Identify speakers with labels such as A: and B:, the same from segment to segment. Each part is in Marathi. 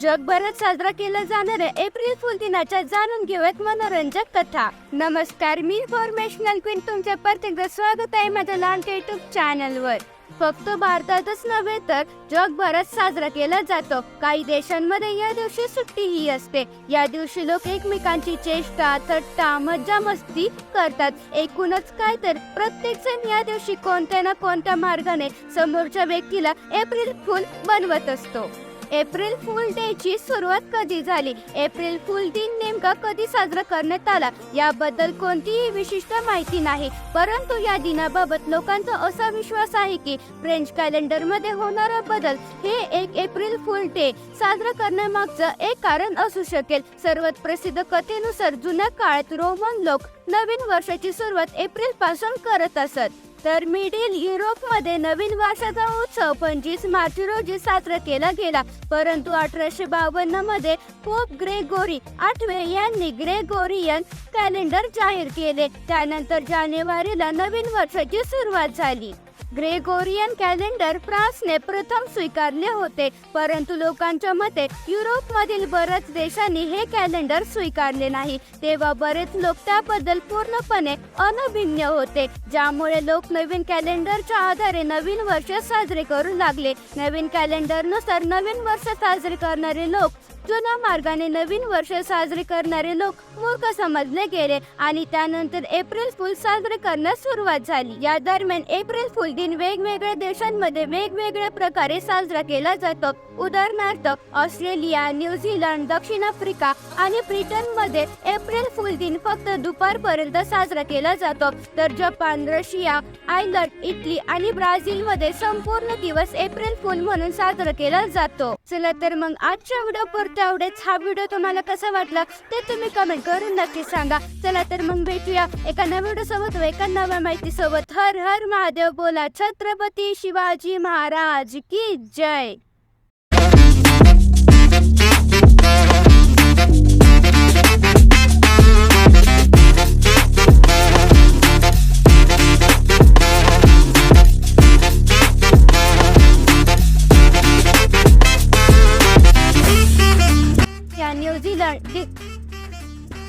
A: जगभरात साजरा केला जाणाऱ्या एप्रिल फुल दिनाच्या जाणून घेऊयात मनोरंजक कथा. नमस्कार मी इन्फॉर्मेशनल क्वीन तुमचे प्रत्येक स्वागत आहे माझ्या लहान युट्यूब चॅनलवर फक्त भारतातच नव्हे तर जगभरात साजरा केला जातो. काही देशांमध्ये या दिवशी सुट्टीही असते. या दिवशी लोक एकमेकांची चेष्टा थट्टा मज्जा मस्ती करतात. एकूणच काय तर प्रत्येक जण या दिवशी कोणत्या ना कोणत्या मार्गाने समोरच्या व्यक्तीला एप्रिल फुल बनवत असतो. एप्रिल फुल डे ची सुरुवात कधी झाली? एप्रिल फुल दिन नेमका कधी साजरा करण्यात आला? याबद्दल कोणतीही विशिष्ट माहिती नाही. परंतु या दिनाबाबत लोकांचा असा विश्वास आहे की फ्रेंच कॅलेंडरमध्ये होणारा बदल हे एक एप्रिल फुल डे साजरा करण्यामागचं एक कारण असू शकेल. सर्वात प्रसिद्ध कथेनुसार जुन्या काळात रोमन लोक नवीन वर्षाची सुरुवात एप्रिलपासून करत असत. तर मिडिल युरोपमध्ये नवीन वर्षाचा उत्सव पंचवीस मार्च रोजी साजरा केला गेला. परंतु अठराशे बावन्नमध्ये पोप ग्रेगोरी आठवे यांनी ग्रेगोरियन कॅलेंडर जाहीर केले. त्यानंतर जानेवारीला नवीन वर्षाची सुरुवात झाली. ग्रेगोरियन कॅलेंडर फ्रान्सने प्रथम स्वीकारले होते परंतु लोकांच्या मते युरोपमधील बऱ्याच देशांनी हे कॅलेंडर स्वीकारले नाही. तेव्हा बरेच लोक त्याबद्दल पूर्णपणे अनभिज्ञ होते ज्यामुळे लोक नवीन कॅलेंडरच्या आधारे नवीन वर्ष साजरे करू लागले. नवीन कॅलेंडरनुसार नवीन वर्ष साजरे करणारे लोक जुन्या मार्गाने नवीन वर्ष साजरे करणारे लोक मूर्ख समजले गेले आणि त्यानंतर एप्रिल फुल साजरे करण्यास सुरुवात झाली. या दरम्यान एप्रिल फुल दिन वेगवेगळ्या देशांमध्ये वेगवेगळ्या प्रकारे साजरा केला जातो. उदाहरणार्थ ऑस्ट्रेलिया न्यूझीलंड दक्षिण आफ्रिका आणि ब्रिटनमध्ये एप्रिल फुल दिन फक्त दुपारपर्यंत साजरा केला जातो. तर जपान रशिया आयर्लंड इटली आणि ब्राझील मध्ये संपूर्ण दिवस एप्रिल फुल म्हणून साजरा केला जातो. चला तर मग आजच्या व्हिडिओ पुरते एवढेच हा व्हिडिओ तुम्हाला कसा वाटला ते तुम्ही कमेंट करून नक्की सांगा. चला तर मग भेटूया एका नव्या व्हिडिओ सोबत व एका नव्या माहिती सोबत. हर हर महादेव बोला. छत्रपती शिवाजी महाराज की जय.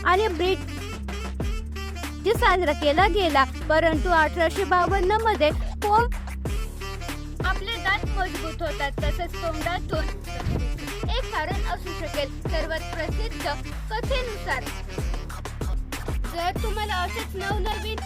A: आणि ब्रिट जे साजरा केला गेला. परंतु अठराशे बावन्नमध्ये पोप आपले दात मजबूत होतात. तसेच तोंडातून एक कारण असू शकेल. सर्वात प्रसिद्ध कथेनुसार. जर तुम्हाला असेच नवनवीन